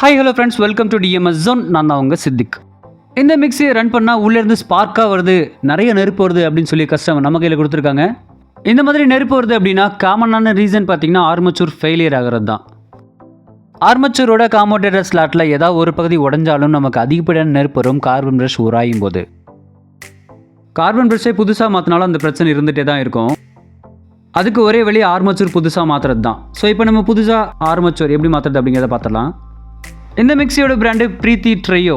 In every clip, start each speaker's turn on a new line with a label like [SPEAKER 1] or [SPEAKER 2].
[SPEAKER 1] Hi hello friends welcome to TMS zone நான் தான் உங்கள் சித்திக். இந்த மிக்ஸியை ரன் பண்ணால் உள்ளேருந்து ஸ்பார்க்காக வருது நிறைய நெருப்பு வருது அப்படின்னு சொல்லி கஸ்டமர் நம்ம கையில் கொடுத்துருக்காங்க. இந்த மாதிரி நெருப்பு வருது அப்படின்னா காமனான ரீசன் பார்த்தீங்கன்னா ஆர்மச்சூர் ஃபெயிலியர் ஆகிறது தான். ஆர்மச்சூரோட காமோடேட்டர் ஸ்லாட்டில் ஏதாவது ஒரு பகுதி உடஞ்சாலும் நமக்கு அதிகப்படியான நெருப்பு வரும். கார்பன் ப்ரஷ் உராயும் போது. கார்பன் ப்ரஷ்ஷை புதுசாக மாற்றினாலும் அந்த பிரச்சனை இருந்துகிட்டே தான் இருக்கும். அதுக்கு ஒரே வழி ஆர்மச்சூர் புதுசாக மாற்றுறது தான். ஸோ இப்போ நம்ம புதுசாக ஆர்மச்சூர் எப்படி மாற்றுறது அப்படிங்கிறத பார்த்துடலாம். இந்த மிக்சியோட பிராண்டு பிரீத்தி ட்ரையோ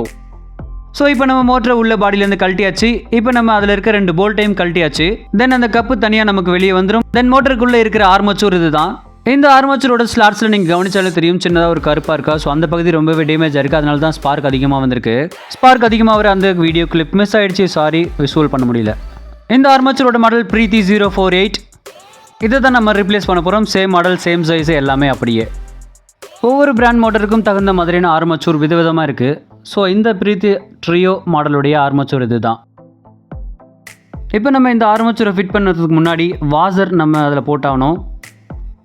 [SPEAKER 1] ஸோ இப்போ நம்ம மோட்டரை உள்ள பாடியிலேருந்து கழட்டியாச்சு. இப்போ நம்ம அதில் இருக்க ரெண்டு போல்ட்டையும் கழட்டியாச்சு. தென் அந்த கப்பு தனியாக நமக்கு வெளியே வந்துடும் தென் மோட்டருக்குள்ளே இருக்கிற ஆர்மச்சூர் இதுதான். இந்த ஆர்மச்சூரோட ஸ்லாட்ஸில் நீங்கள் கவனிச்சாலே தெரியும். சின்னதாக ஒரு கருப்பாக இருக்கா? ஸோ அந்த பகுதி ரொம்பவே டேமேஜ் இருக்குது அதனால தான் ஸ்பார்க் அதிகமாக வந்திருக்கு. ஸ்பார்க் அதிகமாக வர அந்த வீடியோ கிளிப் மிஸ் ஆயிடுச்சு. சாரி விசுவல் பண்ண முடியல. இந்த ஆர்மச்சூரோட மாடல் பிரீத்தி ஜீரோ ஃபோர் எயிட் இதை தான் நம்ம ரிப்ளேஸ் பண்ண போகிறோம் சேம் மாடல் சேம் சைஸ் எல்லாமே அப்படியே. ஒவ்வொரு பிராண்ட் மோட்டருக்கும் தகுந்த மாதிரியான ஆர்மச்சூர் விதவிதமாக இருக்குது ஸோ இந்த பிரீத்தி ட்ரியோ மாடலுடைய ஆர்மச்சூர் இது தான் இப்போ நம்ம இந்த ஆர்மச்சூரை ஃபிட் பண்ணுறதுக்கு முன்னாடி வாசர் நம்ம அதில் போட்டாகணும்.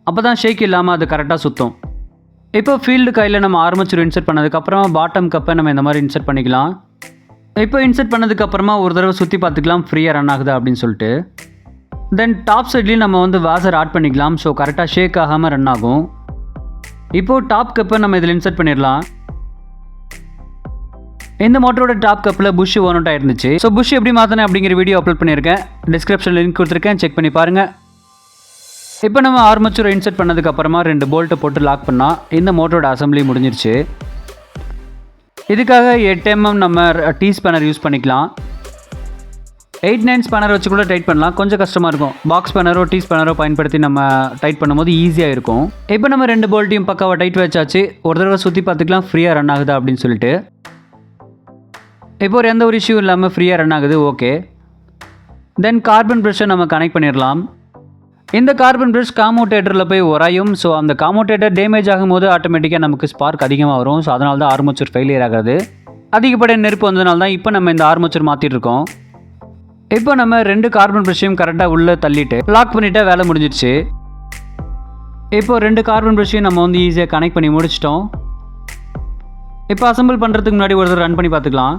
[SPEAKER 1] அப்போ தான் ஷேக் இல்லாமல் அது கரெக்டாக சுற்றும் இப்போ ஃபீல்டு கையில் நம்ம ஆர்மச்சூர் இன்சர்ட் பண்ணதுக்கப்புறமா பாட்டம் கப்பை நம்ம இந்த மாதிரி இன்சர்ட் பண்ணிக்கலாம். இப்போ இன்சர்ட் பண்ணதுக்கப்புறமா ஒரு தடவை சுற்றி பார்த்துக்கலாம் ஃப்ரீயாக ரன் ஆகுதா அப்படின்னு சொல்லிட்டு. தென் டாப் சைட்லேயும் நம்ம வந்து வாசர் ஆட் பண்ணிக்கலாம். ஸோ கரெக்டாக ஷேக் ஆகாமல் ரன் ஆகும். இப்போது டாப் கப்பை நம்ம இதில் இன்சர்ட் பண்ணிடலாம். இந்த மோட்டரோட டாப் கப்பில் புஷ் ஒன் அவுட் ஆயிருந்துச்சு. ஸோ புஷ் எப்படி மாற்றினேன் அப்படிங்கிற வீடியோ அப்லோட் பண்ணியிருக்கேன். டிஸ்கிரிப்ஷன் லிங்க் கொடுத்துருக்கேன். செக் பண்ணி பாருங்கள் இப்போ நம்ம ஆர்மச்சூரை இன்சர்ட் பண்ணதுக்கப்புறமா ரெண்டு போல்ட்டை போட்டு லாக் பண்ணால் இந்த மோட்டரோட அசம்பிளி முடிஞ்சிருச்சு. இதுக்காக எட்டு எம்எம் நம்ம டீ ஸ்பேனர் யூஸ் பண்ணிக்கலாம். எயிட் நைன் ஸ்பேனர் வச்சு கூட டைட் பண்ணலாம். கொஞ்சம் கஷ்டமாக இருக்கும். பாக்ஸ் ஸ்பேனரோ டீ ஸ்பேனரோ பயன்படுத்தி நம்ம டைட் பண்ணும்போது ஈஸியாக இருக்கும். இப்போ நம்ம ரெண்டு போல்ட்டையும் பக்காவாக டைட் வச்சாச்சு. ஒரு தடவை சுற்றி பார்த்துக்கலாம். ஃப்ரீயாக ரன் ஆகுதா அப்படின்னு சொல்லிட்டு. இப்போ ஒரு எந்த ஒரு இஷ்யூ இல்லாமல் ஃப்ரீயாக ரன் ஆகுது ஓகே தென் கார்பன் ப்ரெஷ்ஷை நம்ம கனெக்ட் பண்ணிடலாம். இந்த கார்பன் ப்ரெஷ் காமோட்டேட்டரில் போய் உராயும். ஸோ அந்த காமோட்டேட்டர் டேமேஜ் ஆகும்போது ஆட்டோமேட்டிக்காக நமக்கு ஸ்பார்க் அதிகமாக வரும். ஸோ அதனால தான் ஆர்மோச்சர் ஃபெயிலியர் ஆகாது. அதிகப்படியான நெருப்பு வந்ததுனால தான் இப்போ நம்ம இந்த ஆர்மோச்சர் மாற்றிட்டு இருக்கோம். இப்போ நம்ம ரெண்டு கார்பன் பிரஷையும் கரெக்டாக உள்ளே தள்ளிட்டு லாக் பண்ணிட்டா வேலை முடிஞ்சிடுச்சு. இப்போ ரெண்டு கார்பன் பிரஷையும் நம்ம வந்து ஈஸியாக கனெக்ட் பண்ணி முடிச்சிட்டோம். இப்போ அசம்பிள் பண்ணுறதுக்கு முன்னாடி ஒரு ரன் பண்ணி பார்த்துக்கலாம்.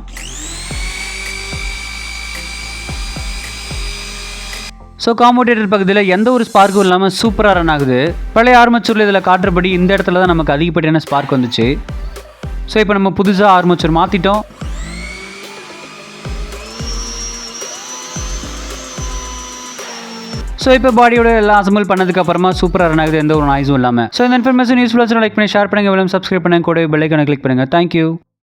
[SPEAKER 1] ஸோ காம்பவுண்டேட்டர் பகுதியில் எந்த ஒரு ஸ்பார்க்கும் இல்லாமல் சூப்பராக ரன் ஆகுது. பழைய ஆர்மச்சூரில் இதில் காட்டுறபடி இந்த இடத்துல தான் நமக்கு அதிகப்படியான ஸ்பார்க் வந்துச்சு. ஸோ இப்போ நம்ம புதுசாக ஆர்மச்சூர் மாற்றிட்டோம் ஸோ இப்போ பாடியோட எல்லாம் அசம்பிள் பண்ணதுக்கு அப்புறமா சூப்பராக ரன் ஆகுது எந்த ஒரு நாய்ஸும் இல்லாமல் ஸோ இந்த இன்ஃபர்மேஷன் யூஸ்ஃபுல்லாக லைக் பண்ணி ஷேர் பண்ணுங்க. விளம்பரம் சப்ஸ்கிரைப் பண்ணுங்க. கூட பெல்லைக்கான கிளிக் பண்ணுங்கள் தேங்க்யூ